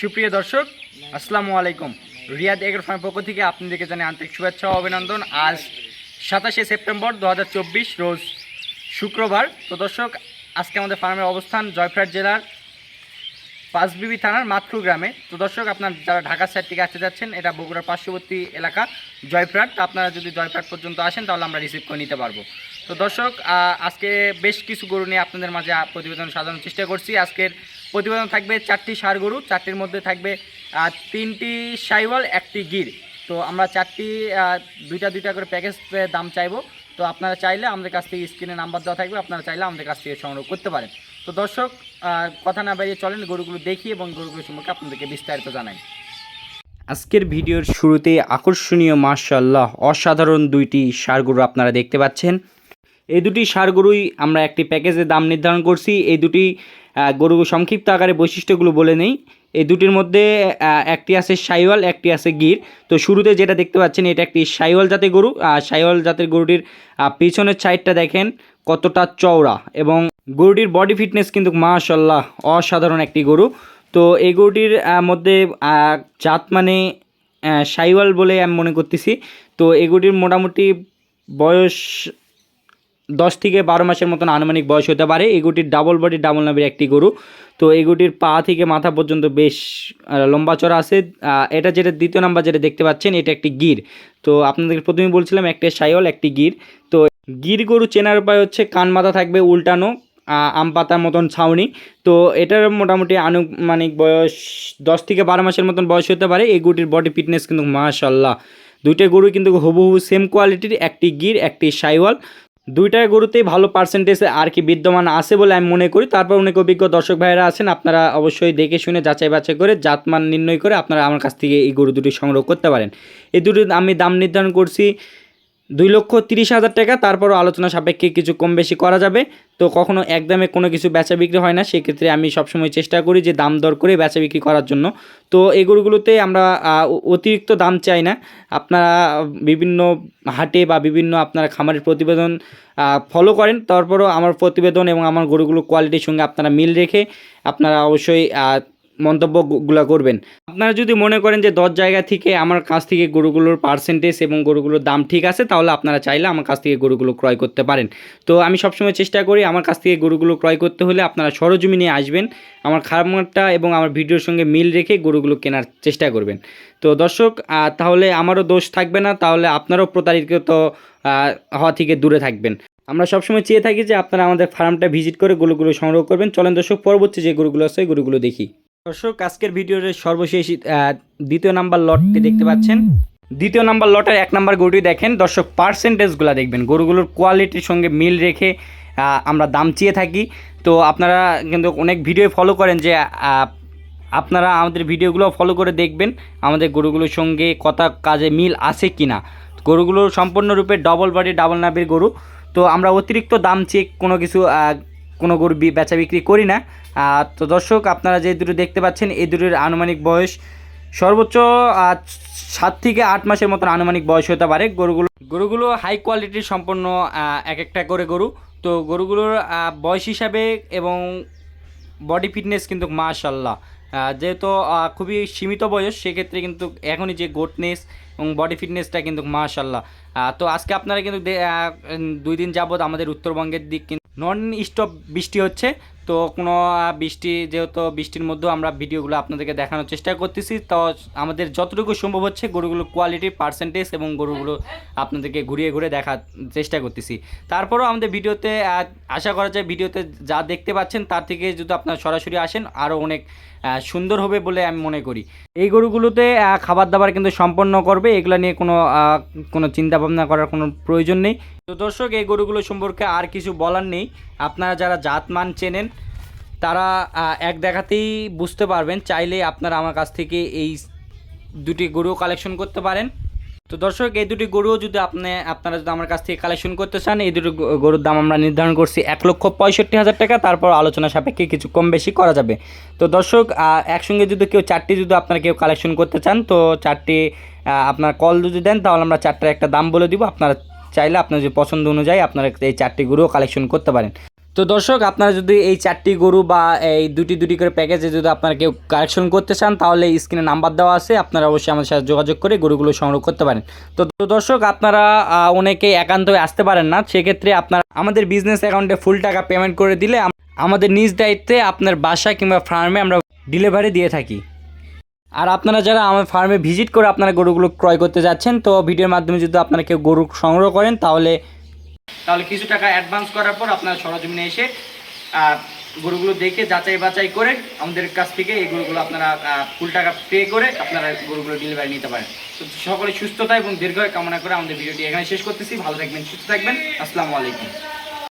সুপ্রিয় দর্শক, আসসালামু আলাইকুম। রিয়াদ এগ্রো ফার্ম পক্ষ থেকে আপনাদেরকে জানাই আন্তরিক শুভেচ্ছা ও অভিনন্দন। আজ সাতাশে সেপ্টেম্বর দু হাজার চব্বিশ, রোজ শুক্রবার। তো দর্শক, আজকে আমাদের ফার্মের অবস্থান জয়ফ্রাট জেলার পাঁচবিবি থানার মাতৃ গ্রামে। তো দর্শক, আপনার যারা ঢাকা সাইড থেকে আসতে যাচ্ছেন, এটা বগুড়ার পার্শ্ববর্তী এলাকা, জয়ফ্রাট। তো আপনারা যদি জয়ফ্রাট পর্যন্ত আসেন, তাহলে আমরা রিসিভ করে নিতে পারব। তো দর্শক আজকে বেশ কিছু গরু নিয়ে আপনাদের মাঝে প্রতিবেদন সাজানোর চেষ্টা করছি। আজকের প্রতিবেদন থাকবে চারটি সার গরু, চারটির মধ্যে থাকবে তিনটি সাইওয়াল, একটি গির। তো আমরা চারটি দুইটা দুইটা করে প্যাকেজ দাম চাইব। তো আপনারা চাইলে আমাদের কাছ থেকে স্ক্রিনে নাম্বার দেওয়া থাকবে, আপনারা চাইলে আমাদের কাছ থেকে সংগ্রহ করতে পারেন। তো দর্শক কথা না বাইরে চলেন, গরুগুলো দেখি এবং গরুগুলো সম্পর্কে আপনাদেরকে বিস্তারিত জানাই। আজকের ভিডিওর শুরুতে আকর্ষণীয় মার্শাল্লাহ অসাধারণ দুইটি গরু আপনারা দেখতে পাচ্ছেন। এই দুটি গরুই আমরা একটি প্যাকেজে দাম নির্ধারণ করছি। এই দুটি গরু সংক্ষিপ্ত আকারে বৈশিষ্ট্যগুলো বলে নেই। এই দুটির মধ্যে একটি আছে সাইওয়াল একটি আছে গির। তো শুরুতে যেটা দেখতে পাচ্ছেন, এটা একটি সাইওয়াল জাতের গরু। আর সাইওয়াল জাতের গরুটির পিছনের সাইডটা দেখেন কতটা চওড়া এবং গরুটির বডি ফিটনেস কিন্তু মাশাল্লাহ অসাধারণ একটি গরু। তো এই গরুটির মধ্যে জাত মানে সাইওয়াল বলে আমি মনে করতেছি। তো এই গরুটির মোটামুটি বয়স দশ থেকে বারো মাসের মতন আনুমানিক বয়স হতে পারে। এগুটির ডাবল বডি ডাবল নামের একটি গরু। তো এগুটির পা থেকে মাথা পর্যন্ত বেশ লম্বা চড়া আছে। এটা যেটা দ্বিতীয় নাম্বার যেটা দেখতে পাচ্ছেন, এটা একটি গির। তো আপনাদেরকে প্রথমে বলছিলাম, একটা সাইওয়াল একটি গির। তো গির গরু চেনার উপায় হচ্ছে, কান মাথা থাকবে উল্টানো আম পাতার মতন ছাউনি। তো এটার মোটামুটি আনুমানিক বয়স দশ থেকে বারো মাসের মতন বয়স হতে পারে। এই গরুটির বডি ফিটনেস কিন্তু মাশাল্লাহ দুইটা গরু কিন্তু হুবহু সেম কোয়ালিটির একটি গির, একটি সাইওয়াল দুইটা গরুতেই ভালো পার্সেন্টেজ আর কি বিদ্যমান আছে বলে আমি মনে করি। তারপর অনেক অভিজ্ঞ দর্শক ভাইয়েরা আছেন, আপনারা অবশ্যই দেখে শুনে যাচাই বাছাই করে জাতমান নির্ণয় করে আপনারা আমার কাছ থেকে এই গরু দুটি সংগ্রহ করতে পারেন। এই দুটি আমি দাম নির্ধারণ করছি দুই লক্ষ তিরিশ হাজার টাকা, তারপরও আলোচনা সাপেক্ষে কিছু কম বেশি করা যাবে। তো কখনো একদমে কোনো কিছু বেচা বিক্রি হয় না, সেক্ষেত্রে আমি সবসময় চেষ্টা করি যে দাম দর করে বেচা বিক্রি করার জন্য। তো এই গরুগুলোতে আমরা অতিরিক্ত দাম চাই না। আপনারা বিভিন্ন হাটে বা বিভিন্ন আপনারা খামারের প্রতিবেদন ফলো করেন। তারপরও আমার প্রতিবেদন এবং আমার গরুগুলোর কোয়ালিটির সঙ্গে আপনারা মিল রেখে আপনারা অবশ্যই মন্তব্যগুলো করবেন। আপনারা যদি মনে করেন যে দশ জায়গা থেকে আমার কাছ থেকে গরুগুলোর পার্সেন্টেজ এবং গরুগুলোর দাম ঠিক আছে, তাহলে আপনারা চাইলে আমার কাছ থেকে গরুগুলো ক্রয় করতে পারেন। তো আমি সবসময় চেষ্টা করি আমার কাছ থেকে গরুগুলো ক্রয় করতে হলে আপনারা সরজমিনে আসবেন, আমার খামারটা এবং আমার ভিডিওর সঙ্গে মিল রেখে গরুগুলো কেনার চেষ্টা করবেন। তো দর্শক তাহলে আমারও দোষ থাকবে না, তাহলে আপনারও প্রতারিত হওয়া থেকে দূরে থাকবেন। আমরা সবসময় চেয়ে থাকি যে আপনারা আমাদের ফার্মটা ভিজিট করে গরুগুলো সংগ্রহ করবেন। চলেন দর্শক, পরবর্তী যে গরুগুলো আছে ওই গরুগুলো দেখি। দর্শক, আজকের ভিডিওর সর্বশেষ দ্বিতীয় নাম্বার লটটি দেখতে পাচ্ছেন। দ্বিতীয় নাম্বার লটের এক নাম্বার গরুটি দেখেন। দর্শক পার্সেন্টেজগুলো দেখবেন। গরুগুলোর কোয়ালিটির সঙ্গে মিল রেখে আমরা দাম চেয়ে থাকি। তো আপনারা কিন্তু অনেক ভিডিও ফলো করেন যে আপনারা আমাদের ভিডিওগুলো ফলো করে দেখবেন, আমাদের গরুগুলোর সঙ্গে কথা, কাজে মিল আছে কি না গরুগুলো সম্পূর্ণরূপে ডবল বডি ডাবল নাবির গরু। তো আমরা অতিরিক্ত দাম চেয়ে কোনো কিছু কোনো গরু বেচা বিক্রি করি না। তো দর্শক, আপনারা যে দুটো দেখতে পাচ্ছেন, এই দুটোর আনুমানিক বয়স সর্বোচ্চ সাত থেকে আট মাসের মতন আনুমানিক বয়স হতে পারে। গরুগুলো গরুগুলো হাই কোয়ালিটির সম্পন্ন এক একটা করে গরু। তো গরুগুলোর বয়স হিসাবে এবং বডি ফিটনেস কিন্তু মাশাল্লাহ যেহেতু খুবই সীমিত বয়স, সেক্ষেত্রে কিন্তু এখনই যে গোটনেস এবং বডি ফিটনেসটা কিন্তু মাশাল্লাহ তো আজকে আপনারা কিন্তু দুই দিন যাবৎ আমাদের উত্তরবঙ্গের দিক নন স্টপ বৃষ্টি হচ্ছে, তো কোনো বৃষ্টি, যেহেতু বৃষ্টির মধ্যেও আমরা ভিডিওগুলো আপনাদেরকে দেখানোর চেষ্টা করতেছি, তো আমাদের যতটুকু সম্ভব হচ্ছে গরুগুলোর কোয়ালিটি পার্সেন্টেজ এবং গরুগুলো আপনাদেরকে ঘুরিয়ে ঘুরে দেখার চেষ্টা করতেছি। তারপরেও আমাদের ভিডিওতে আশা করা যায় ভিডিওতে যা দেখতে পাচ্ছেন তার থেকে যদি আপনারা সরাসরি আসেন, আরও অনেক সুন্দর হবে বলে আমি মনে করি। এই গরুগুলোতে খাবার দাবার কিন্তু সম্পন্ন করবে, এগুলো নিয়ে কোনো কোনো চিন্তা ভাবনা করার কোনো প্রয়োজন নেই। তো দর্শক, এই গরুগুলো সম্পর্কে আর কিছু বলার নেই। আপনারা যারা জাতমান চেনেন, তারা এক দেখাতেই বুঝতে পারবেন। চাইলে আপনারা আমার কাছ থেকে এই দুটি গরু কালেকশন করতে পারেন। তো দর্শক, এই দুটি গরুও যদি আপনি, আপনারা যদি আমার কাছ থেকে কালেকশন করতে চান, এই দুটি গরুর দাম আমরা নির্ধারণ করছি এক লক্ষ পঁয়ষট্টি হাজার টাকা। তারপর আলোচনা সাপেক্ষে কিছু কম বেশি করা যাবে। তো দর্শক একসঙ্গে যদি কেউ চারটি যদি আপনারা কেউ কালেকশন করতে চান, তো চারটি আপনার কল যদি দেন, তাহলে আমরা চারটার একটা দাম বলে দিব। আপনারা চাইলে আপনার যে পছন্দ অনুযায়ী আপনারা এই চারটি গরুও কালেকশন করতে পারেন। তো দর্শক আপনারা যদি এই চারটি গরু বা এই দুটি দুটি করে প্যাকেজে যদি আপনারা কেউ কালেকশন করতে চান তাহলে স্ক্রিনে নাম্বার দেওয়া আছে। আপনারা অবশ্যই আমাদের সাথে যোগাযোগ করে গরুগুলো সংগ্রহ করতে পারেন। তো দর্শক আপনারা আহ, অনেকেই একান্ত আসতে পারেন না। সেক্ষেত্রে আপনারা আমাদের বিজনেস অ্যাকাউন্টে ফুল টাকা পেমেন্ট করে দিলে আমাদের নিজ দায়িত্বে আপনার বাসা কিংবা ফার্মে আমরা ডেলিভারি দিয়ে থাকি। আর আপনারা যারা আমার ফার্মে ভিজিট করে আপনারা গরুগুলো ক্রয় করতে যাচ্ছেন, তো ভিডিওর মাধ্যমে যদি আপনারা কেউ গরু সংগ্রহ করেন, তাহলে তাহলে কিছু টাকা অ্যাডভান্স করার পর আপনারা সরজমিনে এসে গরুগুলো দেখে যাচাই বাছাই করে আমাদের কাছ থেকে এই গরুগুলো আপনারা ফুল টাকা পে করে আপনারা গরুগুলো ডেলিভারি নিতে পারেন। তো সকলে সুস্থতা এবং দীর্ঘ কামনা করে আমাদের ভিডিওটি এখানে শেষ করতেছি। ভালো থাকবেন, সুস্থ থাকবেন। আসসালামু আলাইকুম।